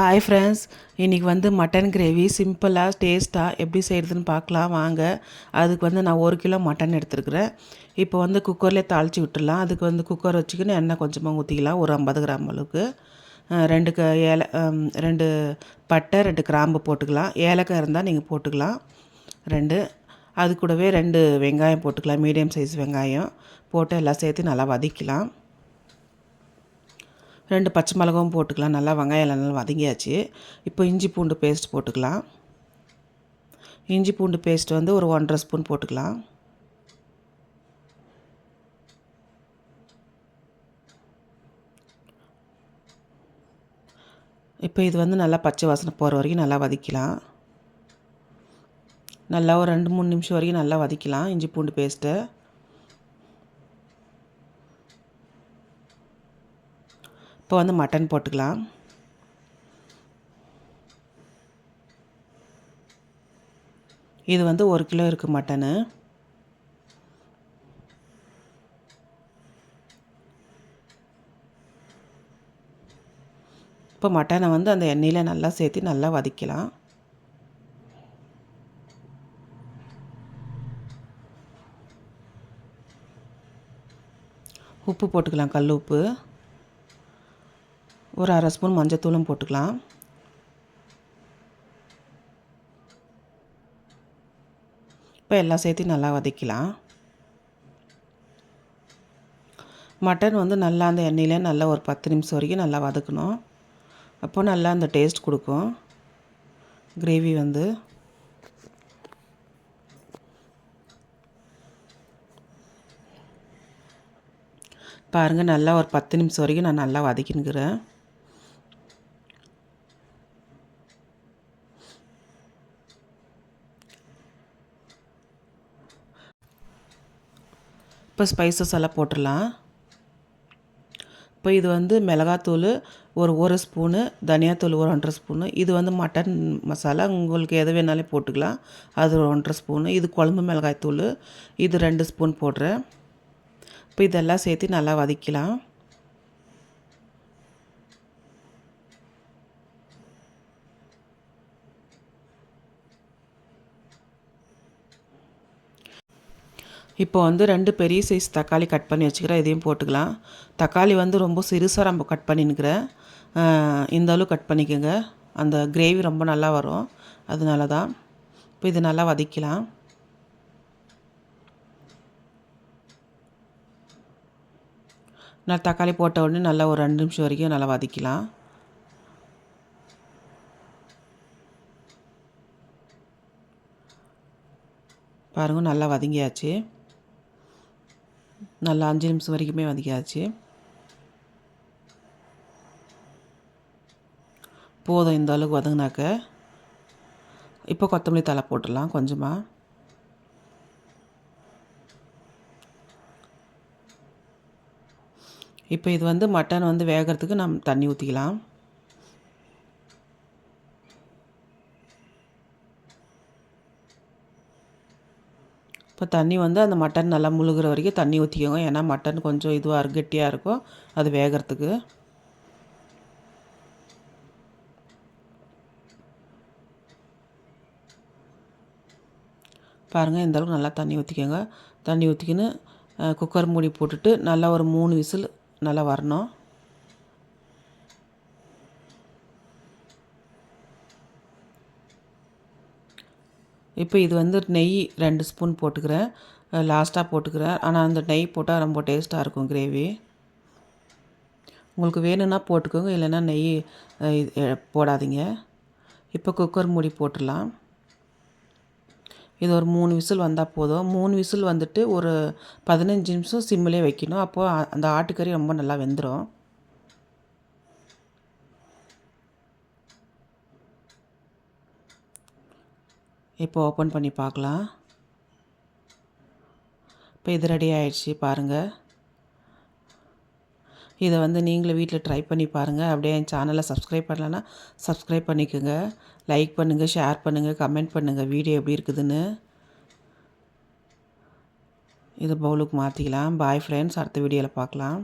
Hi friends இன்றைக்கி வந்து mutton gravy சிம்பிளாக டேஸ்ட்டாக எப்படி செய்கிறதுன்னு பார்க்கலாம். வாங்க. அதுக்கு வந்து நான் ஒரு கிலோ மட்டன் எடுத்துருக்குறேன். இப்போ வந்து குக்கரில் தாளித்து விட்டுடலாம். அதுக்கு வந்து குக்கர் வச்சுக்கின்னு எண்ணெய் கொஞ்சமாக ஊற்றிக்கலாம் ஒரு ஐம்பது கிராம் அளவுக்கு. ரெண்டு க ஏல ரெண்டு பட்டை ரெண்டு கிராம்பு போட்டுக்கலாம். ஏலக்காய் இருந்தால் நீங்கள் போட்டுக்கலாம். ரெண்டு. அது கூடவே ரெண்டு வெங்காயம் போட்டுக்கலாம். மீடியம் சைஸ் வெங்காயம். போட்டு எல்லாம் சேர்த்து நல்லா வதக்கலாம் ரெண்டு பச்சை மிளகாவும் போட்டுக்கலாம். நல்லா வெங்காயம் எல்லாம் நல்லா வதங்கியாச்சு. இப்போ இஞ்சி பூண்டு பேஸ்ட் போட்டுக்கலாம். இஞ்சி பூண்டு பேஸ்ட் வந்து ஒரு ஒன்றரை ஸ்பூன் போட்டுக்கலாம். இப்போ இது வந்து நல்லா பச்சை வாசனை போகிற வரைக்கும் நல்லா வதக்கலாம் நல்லா ஒரு ரெண்டு மூணு நிமிஷம் வரைக்கும் நல்லா வதக்கலாம் இஞ்சி பூண்டு பேஸ்ட்டை. இப்போ வந்து மட்டன் போட்டுக்கலாம். இது வந்து ஒரு கிலோ இருக்குது மட்டனு. இப்போ மட்டனை வந்து அந்த எண்ணெயில் நல்லா சேர்த்து நல்லா வதக்கலாம். உப்பு போட்டுக்கலாம் கல் உப்பு. ஒரு அரை ஸ்பூன் மஞ்சத்தூளும் போட்டுக்கலாம். இப்போ எல்லாம் சேர்த்து நல்லா வதக்கலாம் மட்டன் வந்து நல்லா அந்த எண்ணெயில் நல்லா ஒரு பத்து நிமிஷம் வரைக்கும் நல்லா வதக்கணும். அப்போ நல்லா அந்த டேஸ்ட் கொடுக்கும். கிரேவி வந்து. பாருங்கள் நல்லா ஒரு பத்து நிமிஷம் வரைக்கும் நான் நல்லா வதக்கினுக்கிறேன் இப்போ ஸ்பைசஸ் எல்லாம் போட்டுடலாம். இப்போ இது வந்து மிளகாத்தூள் ஒரு ஒரு ஸ்பூனு தனியாத்தூள் ஒரு ஒன்றரை ஸ்பூனு இது வந்து மட்டன் மசாலா உங்களுக்கு எது வேணாலும் போட்டுக்கலாம். அது ஒரு ஒன்றரை ஸ்பூனு இது குழம்பு மிளகாய்த்தூள் இது ரெண்டு ஸ்பூன் போடுறேன். இப்போ இதெல்லாம் சேர்த்து நல்லா வதக்கலாம் இப்போ வந்து ரெண்டு பெரிய சைஸ் தக்காளி கட் பண்ணி வச்சுக்கிறேன். இதையும் போட்டுக்கலாம். தக்காளி வந்து ரொம்ப சிறுசாக நம்ம கட் பண்ணின்னுக்கிறேன் இந்த அளவு கட் பண்ணிக்கோங்க. அந்த கிரேவி ரொம்ப நல்லா வரும். அதனால தான் இப்போ இது நல்லா வதக்கலாம். நான் தக்காளி போட்ட உடனே நல்லா ஒரு ரெண்டு நிமிஷம் வரைக்கும் நல்லா வதக்கலாம். பாருங்கள் நல்லா வதங்கியாச்சு. நல்லா அஞ்சு நிமிஷம் வரைக்குமே வதக்கியாச்சு. போதும் இந்த அளவுக்கு வதங்கினாக்க. இப்போ கொத்தமல்லி தலை போட்டுடலாம் கொஞ்சமாக இப்போ இது வந்து மட்டன் வந்து வேகிறதுக்கு நம்ம தண்ணி ஊற்றிக்கலாம் இப்போ தண்ணி வந்து அந்த மட்டன் நல்லா முழுகிற வரைக்கும் தண்ணி ஊற்றிக்கோங்க ஏன்னா மட்டன் கொஞ்சம் இதுவாக கெட்டியாக இருக்கும். அது வேகிறதுக்கு. பாருங்கள் இந்தளவுக்கு நல்லா தண்ணி ஊற்றிக்கோங்க தண்ணி ஊற்றிக்கின்னு குக்கர் மூடி போட்டுட்டு நல்லா ஒரு மூணு விசில் நல்லா வரணும். இப்போ இது வந்து நெய் ரெண்டு ஸ்பூன் போட்டுக்கிறேன். லாஸ்ட்டாக போட்டுக்கிறேன். ஆனால் அந்த நெய் போட்டால் ரொம்ப டேஸ்ட்டாக இருக்கும் கிரேவி உங்களுக்கு வேணும்னா போட்டுக்கோங்க. இல்லைன்னா நெய் இது, போடாதீங்க. இப்போ குக்கர் மூடி போட்டுடலாம். இது ஒரு மூணு விசில் வந்தால் போதும். மூணு விசில் வந்துட்டு ஒரு பதினஞ்சு நிமிஷம் சிம்மிலே வைக்கணும். அப்போது அந்த ஆட்டுக்கறி ரொம்ப நல்லா வெந்துடும் இப்போ ஓப்பன் பண்ணி பார்க்கலாம். இப்போ இது ரெடி ஆயிடுச்சு பாருங்கள் இதை வந்து நீங்களும் வீட்டில் ட்ரை பண்ணி பாருங்கள் அப்படியே என் சேனலை சப்ஸ்கிரைப் பண்ணலன்னா சப்ஸ்கிரைப் பண்ணிக்கோங்க. லைக் பண்ணுங்கள் ஷேர் பண்ணுங்கள் கமெண்ட் பண்ணுங்கள் வீடியோ எப்படி இருக்குதுன்னு. இதை பவுலுக்கு மாற்றிக்கலாம் பாய் ஃப்ரெண்ட்ஸ் அடுத்த வீடியோவில் பார்க்கலாம்.